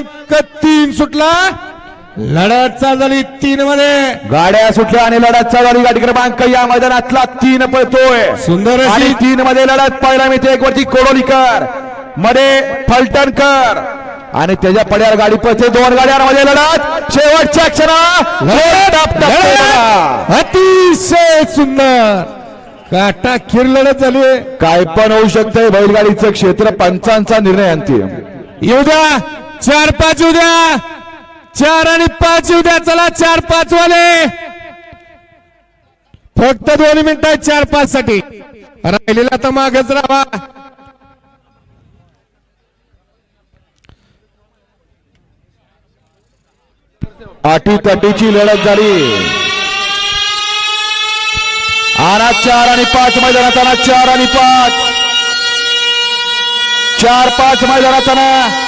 क्रमांक तीन सुटला? लढत चालली तीन मध्ये गाड्या सुटल्या आणि लढत चालू गाडी क्रमांक या मैदानातला तीन पळतोय. सुंदर आणि तीन मध्ये लढत पाहायला मिळते एक वरती कोडोलीकरमध्ये फलटणकर. आणि त्याच्या पड्यावर गाडी पळते दोन गाड्यांमध्ये लढत. शेवटच्या अतिशय सुंदर! काटा खीर लढत झाली. काय पण होऊ शकतंय बैलगाडीचं क्षेत्र पंचांचा निर्णय अंतिम. येऊ द्या. चार पाच येऊ द्या चार आणि पाच येऊ द्या चला चार पाच वाले. फक्त दोन मिनिट आहेत चार पाच साठी. राहिलेला तर मागच राहा. आठी तटीची लढत झाली. आना चार आणि पाच मैदानात आणा. चार आणि पाच. चार पाच मैदानात आणा.